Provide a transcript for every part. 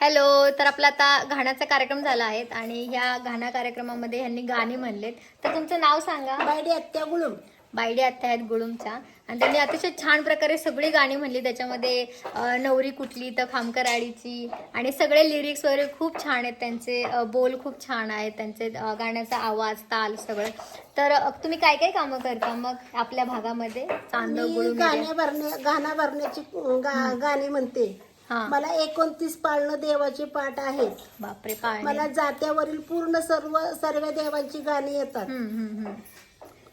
Hello तर आपला आता गाण्याचा कार्यक्रम झाला आहे आणि ह्या गाण्या कार्यक्रमामध्ये ह्यांनी गाणी म्हणलेत. तर तुमचं नाव सांगा. बायडी आत्या गुळूम बायडे आत्या आहेत गुळूमच्या आणि त्यांनी अतिशय छान प्रकारे सगळी गाणी म्हणली. त्याच्यामध्ये अं, नवरी कुठली तर खामकर आडीची आणि सगळे लिरिक्स वगैरे खूप छान आहेत. त्यांचे अं, बोल खूप छान आहेत. त्यांचे अं, गाण्याचा आवाज ताल सगळं. तर अं, तुम्ही काय काय कामं करता मग आपल्या भागामध्ये? चांदव मी गुळूम भरण्या गाणं भरण्याची गा- गाणी म्हणते. हा. मला एकोणतीस पाळणं देवाचे पाठ आहेत. बापरे पाळणे. मला जात्यावरील पूर्ण सर्व सर्व देवांची गाणी येतात. हम्म, हम्म, हम्म.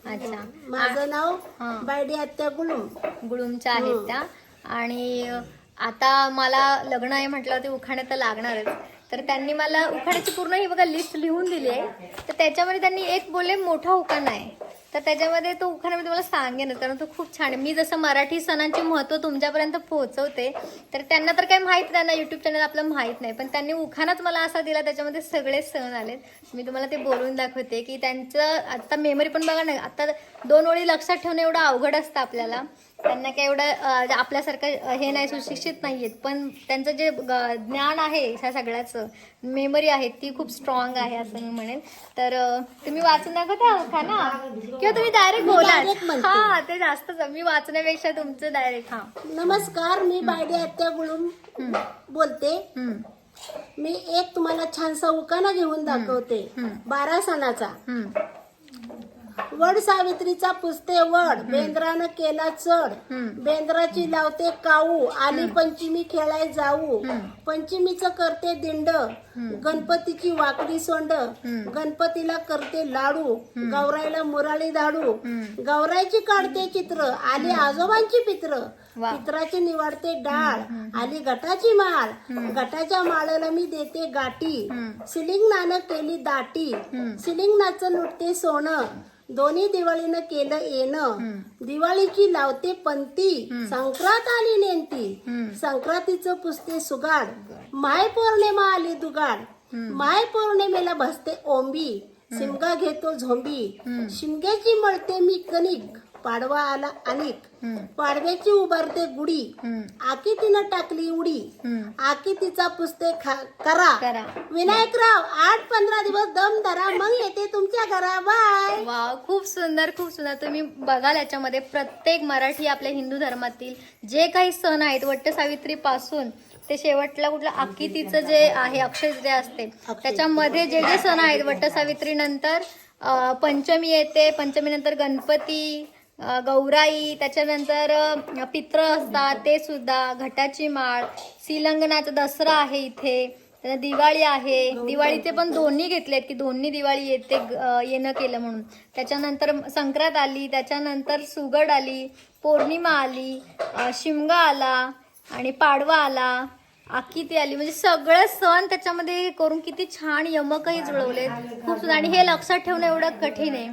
अच्छा. माझं नाव हा. बायडी आत्या गुळूम गुळूमच्या आहेत त्या. आणि आता मला लग्न आहे म्हटलं ते उखाणे तर लागणारच. तर त्यांनी मला उखाण्याची पूर्ण ही बघा लिस्ट लिहून दिली आहे. तर त्याच्यामध्ये त्यांनी एक बोलले मोठा उखाणा आहे. तर त्याच्यामध्ये तो उखाणा मी तुम्हाला सांगेन कारण तो खूप छान आहे. मी जसं मराठी सणांचे महत्त्व तुमच्यापर्यंत पोहोचवते तर त्यांना तर काही माहीत नाही ना युट्यूब चॅनल आपलं माहीत नाही पण त्यांनी उखाणाच मला असा दिला त्याच्यामध्ये सगळे सण आलेत. मी तुम्हाला ते बोलून दाखवते की त्यांचं आता मेमरी पण बघा ना आता दोन ओळी लक्षात ठेवणं एवढं अवघड असतं आपल्याला. त्यांना काय एवढं अं, आपल्यासारखं हे नाही सुशिक्षित नाहीयेत. पण त्यांचं जे ज्ञान आहे ह्या सगळ्याचं मेमरी आहे ती खूप स्ट्रॉंग आहे असं मी म्हणेन. तर तुम्ही वाचून दाखवता का ना? किंवा तुम्ही डायरेक्ट बोला. हा ते जास्तच मी वाचण्यापेक्षा तुमचं डायरेक्ट हा. नमस्कार मी बायडी आत्या हम्म, बोलते. मी एक तुम्हाला छानसा उकाना घेऊन दाखवते. बारा सणाचा. वड सावित्रीचा पुसते वड. बेंद्रानं केला चढ. बेंद्राची लावते काऊ. आली पंचमी खेळाय जाऊ. पंचमीचं करते दिंड. गणपतीची वाकडी सोंड. गणपतीला करते लाडू. गौराईला मुराळी धाडू. गौराईची काढते चित्र. आली आजोबांची पित्र. पित्राची निवाडते डाळ. आली गटाची माळ. गटाच्या माळाला मी देते गाठी. सिलिंग नानं केली दाटी. सिलिंग नाचं लुटते सोनं. दोन्ही दिवाळीनं केलं येणं. दिवाळीची लावते पंती संक्रांत आली नेंती. हम्म. संक्रांतीचं पुसते सुगाड. माय पौर्णिमा आली दुगाड. माय पौर्णिमेला भसते ओंबी. शिमगा घेतो झोंबी. शिमग्याची मळते मी कणिक. पाडवा आला अनेक पाडव्याची उभारते गुढी. आकी तिनं टाकली उडी. आकी तिचा पुसते करा. करा. विनायकराव आठ पंधरा दिवस दम धरा. मग येते तुमच्या घरा. बाय. वा खूप सुंदर खूप सुंदर. तुम्ही बघाल याच्यामध्ये प्रत्येक मराठी आपल्या हिंदू धर्मातील जे काही सण आहेत वट्ट सावित्री पासून ते शेवटला कुठलं आकितीचं जे आहे अक्षय जे असते त्याच्यामध्ये जे जे सण आहेत वट्ट सावित्री नंतर पंचमी येते. पंचमी नंतर गणपती गौराई त्याच्यानंतर पित्र असतात ते सुद्धा घटाची माळ श्रीलंगणाचा दसरा आहे इथे दिवाळी आहे. दिवाळीचे पण दोन्ही घेतलेत की दोन्ही दिवाळी येते येणं केलं म्हणून. त्याच्यानंतर संक्रांत आली त्याच्यानंतर सुगड आली पौर्णिमा आली शिमगा आला आणि पाडवा आला आकिती आली. म्हणजे सगळे सण त्याच्यामध्ये करून किती छान यमकही जुळवलेत. खूप सुंदर. आणि हे लक्षात ठेवणं एवढं कठीण आहे.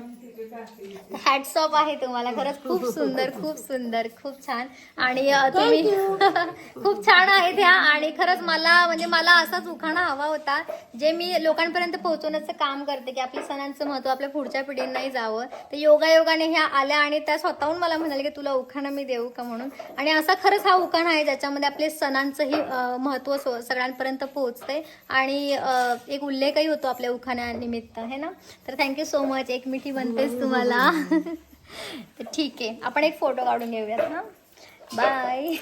हॅट्स ऑफ आहे तुम्हाला. खरंच खूप सुंदर खूप सुंदर खूप छान. आणि तुम्ही खूप छान आहेत ह्या. आणि खरंच मला म्हणजे मला असाच उखाणा हवा होता जे मी लोकांपर्यंत पोहोचवण्याचं काम करते की आपल्या सणांचं महत्त्व आपल्या पुढच्या पिढींनाही जावं. तर योगायोगाने ह्या आल्या आणि त्या स्वतःहून मला म्हणाले की तुला उखाणा मी देऊ का म्हणून. आणि असा खरंच हा उखाणा आहे ज्याच्यामध्ये आपले सणांचंही महत्त्व सगळ्यांपर्यंत पोहोचते आणि एक उल्लेखही होतो आपल्या उखाण्यानिमित्त है ना? तर थँक्यू सो मच एक मिठी बनतेच तुम्हाला तर ठीक आहे. आपण एक फोटो काढून घेऊयात ना बाय